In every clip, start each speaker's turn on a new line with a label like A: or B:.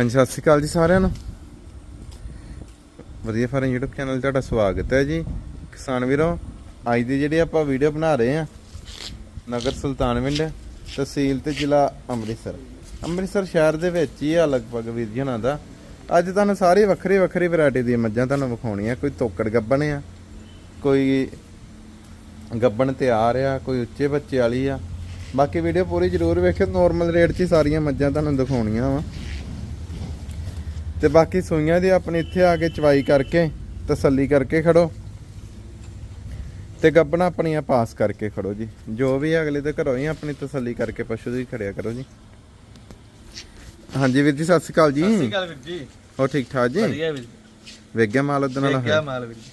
A: ਹਾਂਜੀ ਸਤਿ ਸ਼੍ਰੀ ਅਕਾਲ ਜੀ ਸਾਰਿਆਂ ਨੂੰ। ਵਧੀਆ ਫਾਰਮ YouTube ਚੈਨਲ ਤੁਹਾਡਾ ਸਵਾਗਤ ਹੈ ਜੀ। ਕਿਸਾਨ ਵੀਰੋ, ਅੱਜ ਦੀ ਜਿਹੜੀ ਆਪਾਂ ਵੀਡੀਓ ਬਣਾ ਰਹੇ ਆ ਨਗਰ ਸੁਲਤਾਨਵਿੰਡ ਤਹਿਸੀਲ ਤੇ ਜ਼ਿਲ੍ਹਾ ਅੰਮ੍ਰਿਤਸਰ। ਅੰਮ੍ਰਿਤਸਰ ਸ਼ਹਿਰ ਦੇ ਵਿੱਚ ਹੀ ਆ ਲਗਭਗ ਵੀਰ ਜੀ ਹੁਣਾਂ ਦਾ। ਅੱਜ ਤੁਹਾਨੂੰ ਸਾਰੀ ਵੱਖਰੀ ਵੱਖਰੀ ਵੈਰਾਈਟੀ ਦੀਆਂ ਮੱਝਾਂ ਤੁਹਾਨੂੰ ਵਿਖਾਉਣੀਆਂ। ਕੋਈ ਤੋਕੜ ਗੱਬਣ ਆ, ਕੋਈ ਗੱਬਣ ਤਿਆਰ ਆ, ਕੋਈ ਉੱਚੇ ਬੱਚੇ ਵਾਲੀ ਆ। ਬਾਕੀ ਵੀਡੀਓ ਪੂਰੀ ਜ਼ਰੂਰ ਵੇਖਿਓ। ਨਾਰਮਲ ਰੇਟ 'ਚ ਹੀ ਸਾਰੀਆਂ ਮੱਝਾਂ ਤੁਹਾਨੂੰ ਦਿਖਾਉਣੀਆਂ ਵਾ। ਤੇ ਬਾਕੀ ਸੂਈਆਂ ਦੀ ਆਪਣੀ ਇੱਥੇ ਆ ਕੇ ਚਵਾਈ ਕਰਕੇ ਤਸੱਲੀ ਕਰਕੇ ਖੜੋ ਤੇ ਗੱਬਣਾ ਆਪਣੀਆਂ ਪਾਸ ਕਰਕੇ ਖੜੋ ਜੀ। ਜੋ ਵੀ ਅਗਲੇ ਦੇ ਘਰੋਂ ਹੀ ਆਪਣੀ ਤਸੱਲੀ ਕਰਕੇ ਪਸ਼ੂ ਦੀ ਖੜਿਆ ਕਰੋ ਜੀ। ਹਾਂਜੀ ਵੀਰ ਜੀ ਸਤਿ ਸ਼੍ਰੀ ਅਕਾਲ ਜੀ।
B: ਸਤਿ ਸ਼੍ਰੀ ਅਕਾਲ ਵੀਰ ਜੀ।
A: ਹੋ ਠੀਕ ਠਾਕ ਜੀ?
B: ਵਧੀਆ ਵੀਰ
A: ਵੇਖ ਗਿਆ ਮਾਲ ਨਾਲ
B: ਜੀ ਕਿਆ
A: ਹੈ
B: ਮਾਲ ਵੀਰ ਜੀ।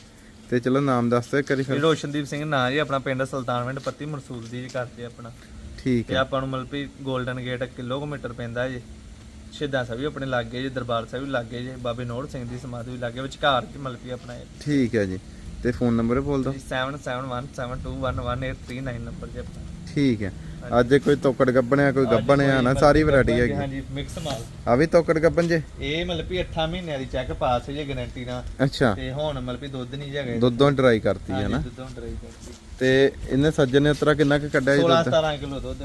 A: ਤੇ ਚਲੋ ਨਾਮ ਦੱਸ ਦਿਓ
B: ਇਹ
A: ਫਿਰ।
B: ਰੋਸ਼ਨਦੀਪ ਸਿੰਘ ਨਾਂ ਜੀ ਆਪਣਾ ਪਿੰਡ ਸੁਲਤਾਨਵਿੰਡ ਪੱਤੀ ਮਰਸੂਲ ਦੀ ਜੀ ਕਰਦੇ ਆਪਣਾ।
A: ਠੀਕ
B: ਤੇ
A: ਹੈ।
B: ਆਪਾਂ ਨੂੰ ਵੀ 골ਡਨ ਗੇਟ ਕਿਲੋਮੀਟਰ ਪੈਂਦਾ ਜੀ। ਸ਼ਹੀਦਾਂ ਸਾਹਿਬ ਵੀ ਆਪਣੇ ਲਾਗੇ ਜੀ ਦਰਬਾਰ ਸਾਹਿਬ ਵੀ ਲਾਗੇ ਜੀ ਬਾਬੇ ਨੋੜ ਸਿੰਘ ਦੀ ਸਮਾਧੀ ਵੀ ਲਾਗੇ ਵਿਚਕਾਰ ਚ ਮਤਲਬ ਵੀ ਆਪਣਾ
A: ਠੀਕ ਹੈ ਜੀ। ਤੇ ਫੋਨ ਨੰਬਰ ਬੋਲ ਦਿਓ।
B: 7717211839 ਨੰਬਰ ਜੀ ਆਪਣਾ।
A: ਠੀਕ ਹੈ। ਅੱਜ ਕੋਈ ਤੋਕੜ ਗੱਬਣਿਆ ਕੋਈ ਗੱਬਣਿਆ ਨਾ ਸਾਰੀ ਵੈਰਾਈਟੀ ਹੈਗੀ।
B: ਹਾਂਜੀ ਮਿਕਸ ਮਾਲ।
A: ਆ ਵੀ ਤੋਕੜ ਗੱਬਣ ਜੇ?
B: ਇਹ ਮਤਲਬ ਵੀ 8 ਮਹੀਨਿਆਂ ਦੀ ਚੈੱਕ ਪਾਸ ਹੈ ਜੀ ਗਾਰੰਟੀ ਨਾਲ।
A: ਅੱਛਾ।
B: ਤੇ ਹੁਣ ਮਤਲਬ ਵੀ ਦੁੱਧ ਨਹੀਂ ਜਗੇ
A: ਦੁੱਧੋਂ ਡਰਾਈ ਕਰਤੀ ਹੈ ਨਾ।
B: ਦੁੱਧੋਂ ਡਰਾਈ ਕਰਤੀ।
A: ਤੇ ਇਹਨੇ ਸੱਜਣ ਨੇ ਉਤਰਾ ਕਿੰਨਾ ਕੁ ਕੱਢਿਆ ਜੀ
B: 16
A: ਦੁੱਧ
B: 17 ਕਿਲੋ ਦੁੱਧ।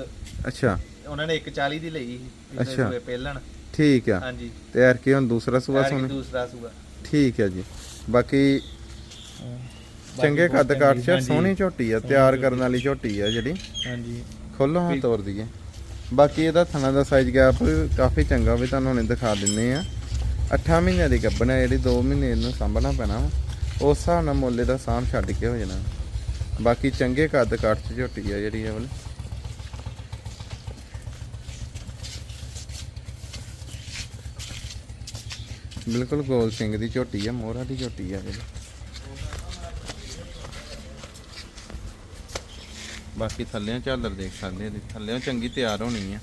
A: ਅੱਛਾ।
B: ਉਹਨਾਂ ਨੇ 140 ਦੀ ਲਈ
A: ਅੱਛਾ।
B: ਸੂਏ ਪਹਿਲਣ
A: ਠੀਕ ਆ।
B: ਹਾਂਜੀ।
A: ਤੇ ਯਾਰ ਕੀ ਹੁਣ ਦੂਸਰਾ ਸੂਆ
B: ਐਤਕੀ
A: ਸੋਨੇ
B: ਦੂਸਰਾ ਸੂਆ।
A: ਠੀਕ ਹੈ ਜੀ। ਬਾਕੀ ਚੰਗੇ ਕੱਦ ਕਾਠ ਚ ਸੋਹਣੀ ਝੋਟੀ ਆ ਤਿਆਰ ਕਰਨ ਵਾਲੀ ਝੋਟੀ ਆ ਜਿਹੜੀ।
B: ਹਾਂਜੀ।
A: ਖੋਲੋ ਹਾਂ ਤੋਰ ਦਈਏ। ਬਾਕੀ ਇਹਦਾ ਥਣਾ ਦਾ ਸਾਈਜ਼ ਗੈਪ ਕਾਫੀ ਚੰਗਾ ਵੀ ਤੁਹਾਨੂੰ ਹੁਣੇ ਦਿਖਾ ਦਿੰਨੇ ਆ। 8 ਮਹੀਨਿਆਂ ਦੀ ਗੱਭਣ ਹੈ ਜਿਹੜੀ 2 ਮਹੀਨੇ ਇਹਨੂੰ ਸਾਂਭਣਾ ਪੈਣਾ ਵਾ। ਉਸ ਹਿਸਾਬ ਨਾਲ ਮੁੱਲ ਦਾ ਸਾਂਭ ਛੱਡ ਕੇ ਹੋ ਜਾਣਾ। ਬਾਕੀ ਚੰਗੇ ਕੱਦ ਕਾਠ ਚ ਝੋਟੀ ਆ ਜਿਹੜੀ ਇਹ ਵਾਲੀ। ਬਿਲਕੁਲ ਗੋਲ ਸਿੰਘ ਦੀ ਝੋਟੀ ਆ, ਮੋਹਰਾ ਦੀ ਝੋਟੀ ਆ ਜਿਹੜੀ ਬਾਕੀ ਥੱਲਿਆਂ ਝਾਲਰ ਦੇਖ ਸਕਦੇ ਇਹਦੀ ਥੱਲਿਆਂ ਚੰਗੀ ਤਿਆਰ ਹੋਣੀ ਆ।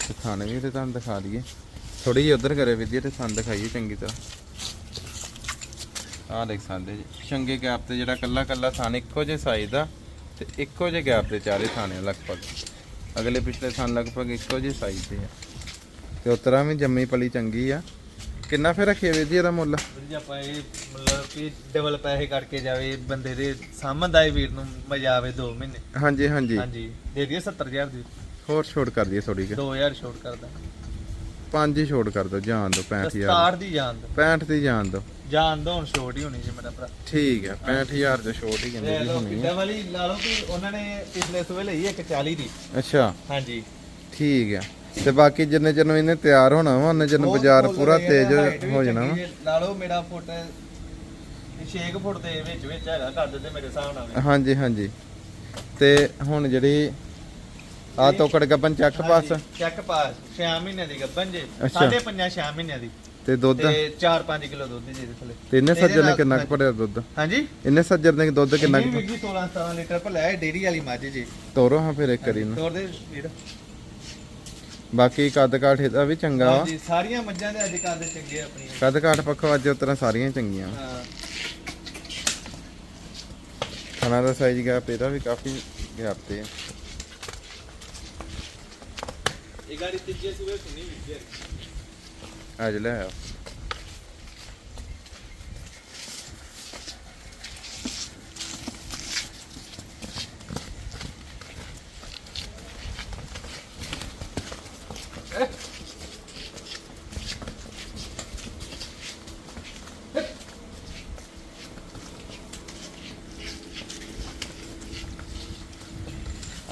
A: ਤੇ ਵੀ ਤੇ ਤੁਹਾਨੂੰ ਦਿਖਾ ਦਈਏ। ਥੋੜੀ ਜਿਹੀ ਉਧਰ ਕਰੇ ਵਿਦਿਆ ਤੇ ਸਾਨੂੰ ਦਿਖਾਈਏ ਚੰਗੀ ਤਰ੍ਹਾਂ। ਆਹ ਦੇਖ ਸਕਦੇ ਜੀ, ਚੰਗੇ ਗੈਪ ਤੇ ਜਿਹੜਾ ਕੱਲਾ ਕੱਲਾ ਥਾਨ ਇੱਕੋ ਜਿਹੇ ਸਾਈਜ਼ ਦਾ ਤੇ ਇੱਕੋ ਜਿਹੇ ਗੈਪ ਤੇ ਚਾਰੇ ਥਾਣੇ ਆ ਲਗਭਗ। ਅਗਲੇ ਪਿਛਲੇ ਥਾਨ ਲਗਭਗ ਇੱਕੋ ਜਿਹੇ ਸਾਈਜ਼ ਦੇ ਆ। ਤੇ ਉਤਰਾ ਵੀ ਜੰਮੀ ਪਲੀ ਚੰਗੀ ਆ। ਕਿੰਨਾ ਫੇਰ ਰੱਖਿਆ ਵੀਰ ਜੀ ਇਹਦਾ ਮੁੱਲ?
B: ਵੀਰ ਜੀ ਆਪਾਂ ਇਹ ਮਤਲਬ ਕਿ ਡਬਲ ਪੈਸੇ ਕਰਕੇ ਜਾਵੇ ਬੰਦੇ ਦੇ ਸਾਹਮਣ ਦਾ ਵੀਰ ਨੂੰ ਮਜ਼ਾ ਆਵੇ 2 ਮਹੀਨੇ।
A: ਹਾਂਜੀ ਹਾਂਜੀ।
B: ਹਾਂਜੀ ਦੇ ਦਈਏ 70000 ਦੀ।
A: ਹੋਰ ਛੋਟ ਕਰ ਦਈਏ ਥੋੜੀ ਕਿ।
B: 2000 ਛੋਟ ਕਰਦਾ।
A: ਪੰਜ ਹੀ ਛੋਟ ਕਰ ਦਿਓ ਜਾਣ ਦਿਓ 65000
B: 67 ਦੀ ਜਾਨ ਦੋ
A: 65 ਦੀ ਜਾਣ ਦਿਓ।
B: ਜਾਨ ਦੋ ਹੁਣ ਛੋਟ ਹੀ ਹੋਣੀ ਜੀ ਮੇਰਾ ਭਰਾ।
A: ਠੀਕ ਹੈ 65000 ਤੇ ਛੋਟ ਹੀ ਕਹਿੰਦੇ ਜੀ
B: ਲੋ
A: ਹੋਣੀ।
B: ਕਿੱਡਾ ਵਾਲੀ ਲਾ ਲਓ ਕਿ ਉਹਨਾਂ ਨੇ ਪਿਛਲੇ ਸੂਏ ਲਈ 140 ਦੀ।
A: ਹੈ ਅੱਛਾ।
B: ਹਾਂਜੀ।
A: ਠੀਕ ਹੈ ਤੇ ਬਾਕੀ ਜਿੰਨੇ ਚਿਰ ਨੂੰ ਇਹਨੇ ਤਿਆਰ ਹੋਣਾ ਵਾ ਉਹਨੇ ਚਿਰ ਨੂੰ ਬਾਜ਼ਾਰ ਪੂਰਾ ਤੇਜ਼ ਹੋ ਜਾਣਾ ਵਾ।
B: ਲਾ ਲਓ ਮੇਰਾ ਫੁੱਟ 6 ਫੁੱਟ ਦੇ ਵਿੱਚ ਵਿੱਚ ਹੈਗਾ ਕਰ ਦਿੰਦੇ ਮੇਰੇ ਹਿਸਾਬ ਨਾਲ
A: ਹਾਂਜੀ ਹਾਂਜੀ। ਤੇ ਹੁਣ ਜਿਹੜੀ ਆ ਤੋਕੜ ਗੱਬਨ ਚੱਕ ਪਾਸ?
B: ਚੈੱਕ ਪਾਸ 6 ਮਹੀਨਿਆਂ ਦੀ ਗੱਬਨ ਜੇ
A: ਅੱਛਾ।
B: ਸਾਢੇ ਪੰਜਾਂ 6 ਮਹੀਨਿਆਂ ਦੀ।
A: ਤੇ ਦੁੱਧ?
B: ਤੇ 4-5 ਕਿਲੋ ਦੁੱਧ ਜੀ ਇਹਦੇ ਥੱਲੇ।
A: ਤੇ ਇਹਨੇ ਸੱਜਰ ਨੇ ਕਿੰਨਾ ਕੁ ਭਰਿਆ ਦੁੱਧ?
B: ਹਾਂਜੀ?
A: ਇਹਨੇ ਸੱਜਰ ਨੇ ਦੁੱਧ ਕਿੰਨਾ ਕੁ
B: ਵੀ 16-17 ਲੀਟਰ ਭਲਿਆ ਹੈ ਡੇਰੀ ਵਾਲੀ ਮੱਝ ਜੀ।
A: ਤੋਰੋ ਹਾਂ ਫਿਰ ਇੱਕ ਵਾਰੀ ਨੂੰ
B: ਤੋਰ ਦੇ ਵੀਰ।
A: ਬਾਕੀ ਕੱਦ ਕਾਠ ਇਹਦਾ ਵੀ ਚੰਗਾ ਵਾ।
B: ਹਾਂਜੀ ਸਾਰੀਆਂ ਮੱਝਾਂ ਦੇ ਅੱਜ ਕੱਲ੍ਹ ਦੇ ਚੰਗੇ ਆ ਆਪਣੀਆਂ।
A: ਕੱਦ ਕਾਠ ਪੱਖੋਂ ਅੱਜ ਉਤਰਾ ਸਾਰੀਆਂ ਚੰਗੀਆਂ ਵਾ।
B: ਹਾਂ।
A: ਖਾਣਾ ਦਾ ਸਾਈਜ਼ ਗੈਪ ਇਹਦਾ ਵੀ ਕਾਫੀ ਗੈਪ ਤੇ
B: ਇਹ ਗਾੜੀ ਤੀਜੇ ਸੂਏ ਸੁਣੀ ਵੀ
A: ਅੱਜ ਲੈ ਆਓ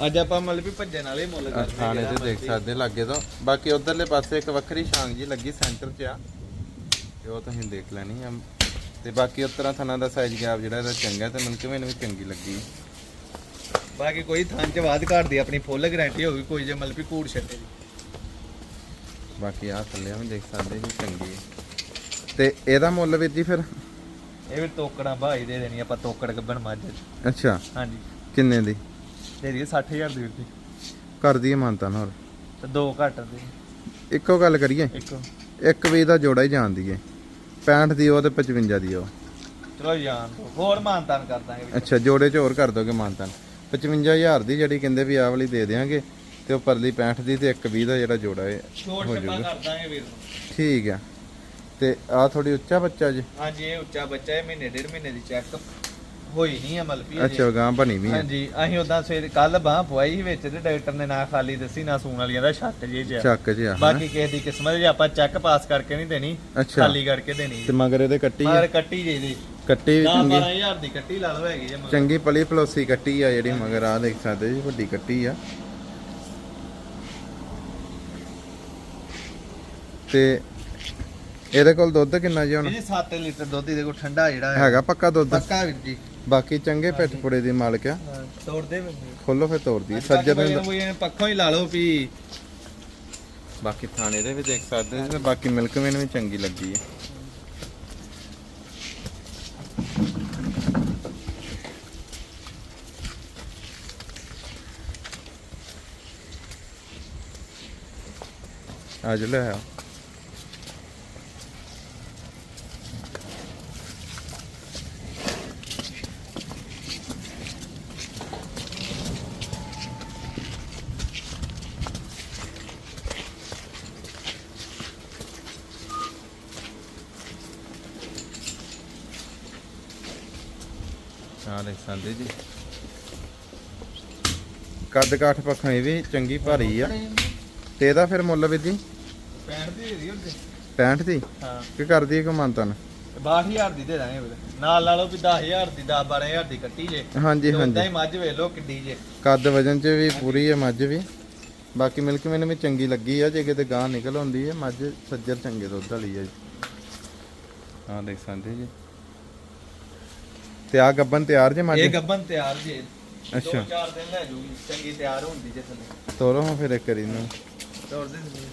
B: ਅੱਜ ਆਪਾਂ ਮਤਲਬ ਵੀ ਭੱਜਣ ਵਾਲੇ ਮੁੱਲ ਕਰਦੇ
A: ਥਾਣੇ ਤੇ ਦੇਖ। ਸਕਦੇ ਲੱਗੇ ਤੋਂ। ਬਾਕੀ ਉਧਰਲੇ ਪਾਸੇ ਇੱਕ ਵੱਖਰੀ ਛਾਂਗ ਜੀ ਲੱਗੀ ਸੈਂਟਰ 'ਚ ਆ। ਤੇ ਉਹ ਤੁਸੀਂ ਦੇਖ ਲੈਣੀ ਆ। ਤੇ ਬਾਕੀ ਉਤਰਾ ਥਾਣਾ ਦਾ ਸਾਈਜ਼ ਗੈਪ ਜਿਹੜਾ ਇਹਦਾ ਚੰਗਾ ਤੇ ਮੈਨੂੰ ਕਿਵੇਂ ਵੀ ਚੰਗੀ ਲੱਗੀ।
B: ਬਾਕੀ ਕੋਈ ਥਾਂ ਚ ਬਾਦ ਘਾਟ ਦੀ ਆਪਣੀ ਫੁੱਲ ਗਾਰੰਟੀ ਹੋਊਗੀ ਕੋਈ ਜੇ ਮਤਲਬ ਵੀ ਕੂੜ ਛੱਡੇ ਜੀ
A: ਬਾਕੀ ਆ ਥੱਲੇ ਵੀ ਦੇਖ ਸਕਦੇ ਜੀ ਚੰਗੀ ਤੇ ਇਹਦਾ ਮੁੱਲ ਵੀਰ ਜੀ ਫਿਰ?
B: ਇਹ ਵੀ ਟੋਕੜਾਂ ਭਾਈ ਦੇ ਦੇਣੀ ਆਪਾਂ ਟੋਕੜ ਗੱਬਣ ਮੱਝ।
A: ਅੱਛਾ।
B: ਹਾਂਜੀ।
A: ਕਿੰਨੇ ਦੀ?
B: ਦੇ ਦਈਏ 60000 ਦੀ ਵੀਰ ਜੀ
A: ਕਰ ਦਈਏ ਮਾਨਤਾ ਨਾਲ। ਹੋਰ
B: ਤੇ ਦੋ ਘੱਟ ਦੇ।
A: ਇੱਕੋ ਗੱਲ ਕਰੀਏ?
B: ਇੱਕ।
A: ਇੱਕ ਵੀ ਦਾ ਜੋੜਾ ਹੀ ਜਾਣ ਦੀਏ 65 ਦੀ ਉਹ ਤੇ 55 ਦੀ ਉਹ।
B: ਚਲੋ ਦੋ। ਹੋਰ ਮਾਨਤਾਨ ਕਰ ਦਾਂਗੇ ਵੀਰ।
A: ਅੱਛਾ ਜੋੜੇ ਚ ਹੋਰ ਕਰ ਦੋਗੇ ਮਾਨਤਾਨ 55000 ਦੀ ਜਿਹੜੀ ਕਹਿੰਦੇ ਵੀ ਆਹ ਵਾਲੀ ਦੇ ਦੇਾਂਗੇ ਤੇ ਉਹ ਪਰਲੀ 65 ਦੀ ਤੇ ਇੱਕ 20 ਦਾ ਜਿਹੜਾ ਜੋੜਾ ਹੈ
B: ਛੋਟ
A: ਹੋ
B: ਛੱਪਾ
A: ਜਾਊਗਾ।
B: ਕਰ ਦਾਂਗੇ ਵੀਰ ਨੂੰ।
A: ਠੀਕ ਆ। ਤੇ ਆ ਥੋੜੀ ਉੱਚਾ ਬੱਚਾ ਜੀ।
B: ਹਾਂਜੀ ਇਹ ਉੱਚਾ ਬੱਚਾ ਹੈ ਮਹੀਨੇ ਡੇਢ ਮਹੀਨੇ ਦੀ ਚੈੱਕ ਹੋਈ ਨਹੀਂ ਹੈ ਮਲਪੀ
A: ਅੱਛਾ ਗਾਂ ਬਣੀ ਵੀ ਹੈ
B: ਹਾਂਜੀ ਅਸੀਂ ਉਦਾਂ ਸਵੇਰ ਕੱਲ ਬਾਹ ਪਵਾਈ ਸੀ ਵਿੱਚ ਤੇ ਡਾਕਟਰ ਨੇ ਨਾ ਖਾਲੀ ਦੱਸੀ ਨਾ ਸੂਣ ਵਾਲੀਆਂ ਦਾ ਛੱਟ ਜੇ
A: ਚੱਕ ਜਿਹਾ ਹਨਾ?
B: ਬਾਕੀ ਕਿਸੇ ਦੀ ਕਿਸਮਤ ਜੇ ਆਪਾਂ ਚੈੱਕ ਪਾਸ ਕਰਕੇ ਨਹੀਂ ਦੇਣੀ ਖਾਲੀ ਕਰਕੇ ਦੇਣੀ
A: ਤੇ ਮਗਰ ਇਹਦੇ ਕੱਟੀ
B: ਮਗਰ ਕੱਟੀ ਜੇ ਦੀ
A: ਕੱਟੀ ਵੀ
B: 10
A: ਚੰਗੀ?
B: 12000 ਦੀ ਕੱਟੀ ਲਾ ਲਓ ਹੈਗੀ ਜੇ ਮਗਰ।
A: ਚੰਗੀ ਪਲੀ ਪਲੋਸੀ ਕੱਟੀ ਆ ਜਿਹੜੀ ਮਗਰ ਆ ਦੇਖ ਸਕਦੇ ਜੀ ਵੱਡੀ ਕੱਟੀ ਆ। ਤੇ ਇਹਦੇ ਕੋਲ ਦੁੱਧ ਕਿੰਨਾ ਜੀ ਹੁਣ?
B: ਇਹ 7 ਲੀਟਰ ਦੁੱਧ ਇਹਦੇ ਕੋਲ ਠੰਡਾ ਜਿਹੜਾ
A: ਹੈਗਾ ਪੱਕਾ ਦੁੱਧ?
B: ਪੱਕਾ ਵੀਰ ਜੀ।
A: ਬਾਕੀ ਚੰਗੇ ਪਿੱਠ ਪੁੜੇ ਦੀ ਮਾਲਕ ਆ।
B: ਤੋੜਦੇ
A: ਖੋਲੋ ਫਿਰ ਤੋੜਦੀ ਸੱਜਰ ਨੇ
B: ਨੇ ਪੱਖੋਂ ਹੀ ਲਾ ਲਓ ਵੀ।
A: ਬਾਕੀ ਥਾਣੇ ਦੇ ਵੀ ਦੇਖ ਸਕਦੇ ਜੀ ਬਾਕੀ ਮਿਲਕ ਵੇਨ ਵੀ ਚੰਗੀ ਲੱਗੀ ਹੈ ਅੱਜ ਲੈ ਆ ਆ ਜੀ। ਕੱਦ ਕਾਠ ਪੱਖੋਂ ਇਹ ਵੀ ਚੰਗੀ ਭਾਰੀ ਆ। ਤੇ ਇਹਦਾ ਫਿਰ ਮੁੱਲ ਵੀ ਜੀ?
B: 65 ਦੀ ਦੇ ਦਿਓ
A: 65 ਦੀ?
B: ਹਾਂ।
A: ਕੀ ਕਰਦੀ ਹੈ ਕਮਾਂਤਨ
B: 62000 ਦੀ ਦੇ ਦਾਂਗੇ ਵੀਰ ਨਾਲ ਲਾ ਲਓ ਵੀ 10000 ਦੀ 10 12000 ਦੀ ਕੱਟੀ ਜੇ।
A: ਹਾਂਜੀ
B: ਉਦਾਂ
A: ਹਾਂਜੀ।
B: ਹੀ ਮੱਝ ਵੇਖ ਲਓ ਕਿੱਡੀ ਜੇ।
A: ਕੱਦ ਵਜਨ ਚ ਵੀ ਪੂਰੀ ਹੈ ਮੱਝ ਵੀ। ਬਾਕੀ ਮਿਲਕ ਮੈਨੂੰ ਵੀ ਚੰਗੀ ਲੱਗੀ ਆ ਜੇ ਕਿਤੇ ਗਾਂ ਨਿਕਲ ਆਉਂਦੀ ਹੈ ਮੱਝ ਸੱਜਰ ਚੰਗੇ ਦੁੱਧ ਵਾਲੀ ਹੈ ਜੀ। ਹਾਂ ਦੇਖ ਸਕਦੇ ਜੀ। ਤੇ ਆ ਗੱਬਨ ਤਿਆਰ ਜੇ ਮੱਝ
B: ਇਹ ਗੱਬਨ ਤਿਆਰ ਜੇ।
A: ਅੱਛਾ।
B: ਦੋ ਚਾਰ ਦਿਨ ਲੈ ਜੂਗੀ ਚੰਗੀ ਤਿਆਰ ਹੁੰਦੀ ਜੇ ਥੱਲੇ।
A: ਤੋਰੋ ਹਾਂ ਫਿਰ ਇੱਕ ਕਰੀ ਨੂੰ
B: ਤੋੜ ਦੇ ਦਿੰਦੀ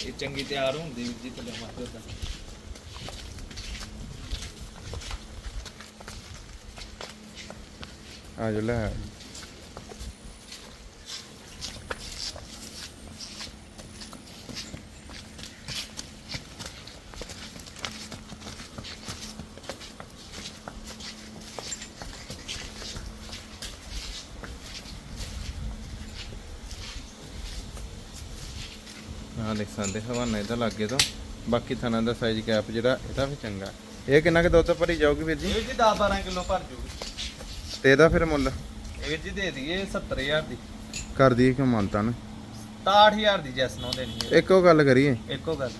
B: ਇਹ ਚੰਗੀ ਤਿਆਰ ਹੁੰਦੀ ਜੀ ਥੱਲੇ ਮਾਰ ਦਿੰਦਾ
A: ਆ ਜੋ ਲੈ ਆ। ਦੇਖ ਸਕਦੇ ਹਵਾਨਾ ਇਹਦਾ ਲੱਗੇ ਤੋਂ। ਬਾਕੀ ਥਣਾ ਦਾ ਸਾਈਜ਼ ਕੈਪ ਜਿਹੜਾ ਇਹਦਾ ਵੀ ਚੰਗਾ। ਇਹ ਕਿੰਨਾ ਕਿ ਦੁੱਧ ਭਰੀ ਜਾਊਗੀ ਵੀਰ ਜੀ?
B: ਇਹ ਜੀ 10 12 ਕਿਲੋ ਭਰ ਜੂਗੀ।
A: ਤੇ ਇਹਦਾ ਫਿਰ ਮੁੱਲ?
B: ਇਹ ਵੀਰ ਜੀ ਦੇ ਦਈਏ 70000 ਦੀ।
A: ਕਰ ਦਈਏ ਕਿ ਮੰਨਤਾ ਨਾ।
B: 68000 ਦੀ ਜੈਸ ਨੋ ਦੇਣੀ ਹੈ।
A: ਇੱਕੋ ਗੱਲ ਕਰੀਏ।
B: ਇੱਕੋ ਗੱਲ।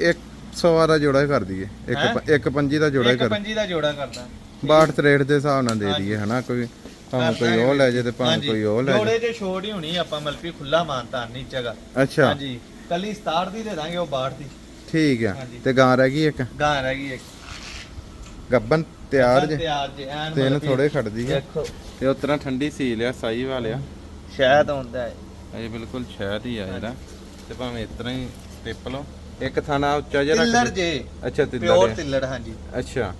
A: ਇੱਕ ਸਵਾ ਦਾ ਜੋੜਾ ਹੀ ਕਰ ਦਈਏ। ਇੱਕ
B: ਹੈਂ?
A: ਇੱਕ ਪੰਜੀ ਦਾ ਜੋੜਾ ਹੀ
B: ਇੱਕ
A: ਕਰ।
B: ਪੰਜੀ ਦਾ ਜੋੜਾ ਕਰਦਾ।
A: 62 ਰੇਟ ਦੇ ਹਿਸਾਬ ਨਾਲ ਦੇ ਦਈਏ ਹਨਾ? ਕੋਈ ਭਾਵੇਂ ਕੋਈ ਉਹ ਲੈ ਜੇ। ਤੇ ਭਾਵੇਂ ਕੋਈ ਉਹ ਲੈ
B: ਜੋੜੇ
A: ਜੇ।
B: ਤੇ ਛੋੜ ਹੀ ਹੋਣੀ ਆਪਾਂ ਮਲਪੀ ਖੁੱਲਾ ਮਾਨਤਾ ਨਹੀਂ ਜਗਾ
A: ਅੱਛਾ।
B: ਹਾਂਜੀ। ਕੱਲੀ 67 ਦੀ ਦੇ ਦਾਂਗੇ ਉਹ 62 ਦੀ।
A: ਠੀਕ ਆ।
B: ਹਾਂਜੀ।
A: ਤੇ ਗਾਂ ਰਹਿ ਗਈ ਇੱਕ?
B: ਗਾਂ ਰਹਿ ਗਈ ਇੱਕ।
A: ਗੱਬਨ? ਤਿਆਰ ਜੇ।
B: ਤਿਆਰ ਜੇ ਐਨ
A: ਤਿੰਨ ਥੋੜੇ ਖੜਦੀ ਆ
B: ਦੇਖੋ।
A: ਤੇ ਉਤਰਾ ਠੰਡੀ ਸੀ ਲਿਆ ਸਾਈ ਵਾਲਿਆ
B: ਸ਼ਾਇਦ ਹੁੰਦਾ ਹੈ।
A: ਅਜੇ ਬਿਲਕੁਲ ਸ਼ਹਿਦ ਹੀ ਆ ਇਹਦਾ। ਤੇ ਭਾਵੇਂ ਇਤਰਾ ਹੀ ਟਿੱਪ ਲਓ। ਇੱਕ ਥਾਣਾ ਉੱਚਾ ਜਿਹਾ
B: ਤਿੱਲੜ
A: ਰੱਖ
B: ਜੇ।
A: ਅੱਛਾ ਤਿੱਲੜ
B: ਪਿਓਰ
A: ਹੈ।
B: ਤਿੱਲੜ ਹਾਂਜੀ।
A: ਅੱਛਾ।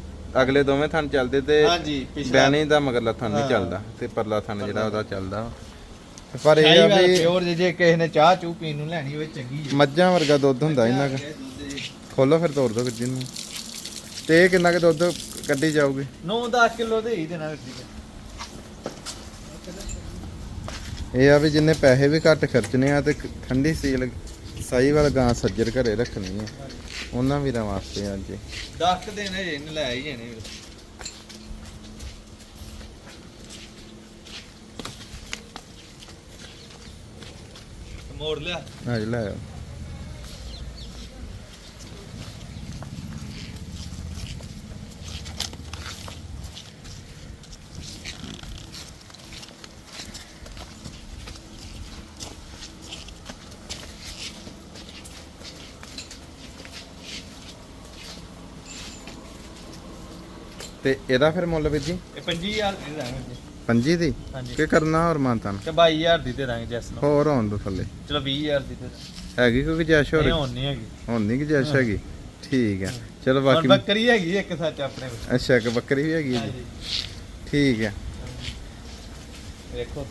A: ਅਗਲੇ ਦੋਵੇਂ ਥਣ ਚੱਲਦੇ ਤੇ
B: ਹਾਂਜੀ ਪਿਛਲਾ
A: ਬੈਣੀ ਦਾ ਮਗਰਲਾ ਥਣ ਨਹੀਂ
B: ਹਾਂ।
A: ਚੱਲਦਾ ਤੇ ਪਰਲਾ ਥਣ ਜਿਹੜਾ ਉਹਦਾ ਚੱਲਦਾ ਵਾ। ਤੇ ਪਰ ਇਹ ਆ ਵੀ
B: ਪਿਓਰ ਜੇ ਜੇ ਕਿਸੇ ਨੇ ਚਾਹ ਚੂ ਪੀਣ ਨੂੰ ਲੈਣੀ ਹੋਵੇ ਚੰਗੀ ਹੈ
A: ਮੱਝਾਂ ਵਰਗਾ ਦੁੱਧ ਹੁੰਦਾ ਇਹਨਾਂ ਦਾ। ਖੋਲੋ ਫਿਰ ਤੋੜ ਦੋ ਨੂੰ। ਤੇ ਇਹ ਕਿੰਨਾ ਕੁ ਦੁੱਧ ਕੱਢੀ ਜਾਊਗੀ?
B: 9-10 ਕਿਲੋ ਦੇ ਹੀ ਦੇਣਾ ਵੀਰ ਜੀ।
A: ਇਹ ਆ ਵੀ ਜਿੰਨੇ ਪੈਸੇ ਵੀ ਘੱਟ ਖਰਚਨੇ ਆ ਤੇ ਕ- ਠੰਡੀ ਸੀਲ ਸਾਈ ਵਾਲਾ ਗਾਂ ਸੱਜਰ ਘਰੇ ਰੱਖਣੀ ਹੈ ਉਹਨਾਂ ਵੀਰਾਂ ਵਾਸਤੇ ਆ ਜੀ।
B: 10 ਕੁ ਦਿਨ ਹਜੇ ਇਹਨੇ ਲੈ ਹੀ ਜਾਣੇ ਵੀਰ। ਮੋੜ ਲਿਆ।
A: ਅੱਜ ਲੈ ਆਓ। ਤੇ ਇਹਦਾ ਫਿਰ ਮੁੱਲ ਵੀਰ ਜੀ?
B: ਇਹ 25000 ਦੀ ਦੇ ਦਾਂਗੇ ਜੀ।
A: ਪੰਜੀ ਦੀ?
B: ਹਾਂਜੀ।
A: ਕੀ ਕਰਨਾ ਹੋਰ ਮਾਨਤਾਨ?
B: ਤੇ 22000 ਦੀ ਦੇ ਦਾਂਗੇ ਜੈਸ ਨੂੰ।
A: ਹੋਰ ਆਉਣ ਦੋ ਥੱਲੇ।
B: ਚਲੋ 20000 ਦੀ ਦੇ ਦਾਂਗੇ।
A: ਹੈਗੀ ਕੋਈ ਜੈਸ਼ ਹੋਰ?
B: ਨਹੀਂ ਹੁਣ ਨਹੀਂ ਹੈਗੀ।
A: ਹੁਣ ਨਹੀਂ ਕਿ ਜੈਸ਼ ਹੈਗੀ ਠੀਕ ਹੈ। ਚਲੋ ਬਾਕੀ
B: ਬੱਕਰੀ ਹੈਗੀ ਇੱਕ ਸੱਚ ਆਪਣੇ ਕੋਲ।
A: ਅੱਛਾ ਇੱਕ ਬੱਕਰੀ ਵੀ ਹੈਗੀ ਹੈ ਜੀ।
B: ਹਾਂਜੀ।
A: ਠੀਕ ਹੈ।
B: ਵੇਖੋ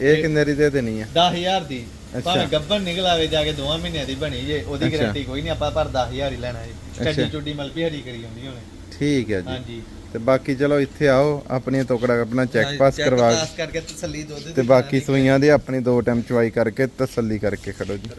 A: ਇਹ ਕਿੰਨੇ ਦੀ ਦੇ ਦੇਣੀ ਆ
B: 10000 ਦੀ। ਭਾਵੇਂ ਗੱਬਨ ਨਿਕਲ ਆਵੇ ਜਾ ਕੇ ਦੋਵਾਂ ਮਹੀਨਿਆਂ ਦੀ ਬਣੀ ਜੇ ਉਹਦੀ
A: ਅੱਛਾ।
B: ਗਾਰੰਟੀ ਕੋਈ ਨਹੀਂ ਆਪਾਂ ਪਰ 10000 ਹੀ ਲੈਣਾ ਜੀ।
A: ਅੱਛਾ।
B: ਚੱਡੀ ਚੁੱਡੀ ਮਲਪੀ ਹਰੀ ਕਰੀ ਹੁੰਦੀ ਹੁਣ।
A: ਠੀਕ ਹੈ ਜੀ।
B: ਹਾਂਜੀ।
A: ਤੇ ਬਾਕੀ ਚਲੋ ਇੱਥੇ ਆਓ ਆਪਣੀ ਤੋਕੜਾ ਆਪਣਾ ਚੈੱਕ ਪਾਸ ਕਰਵਾ
B: ਕਰਕੇ ਤਸੱਲੀ
A: ਤੇ
B: ਦੀ
A: ਬਾਕੀ ਸੂਈਆਂ ਦੇ ਆਪਣੀ ਦੋ ਟਾਈਮ ਚਵਾਈ ਕਰਕੇ ਤਸੱਲੀ ਕਰਕੇ ਖੜੋ ਜੀ।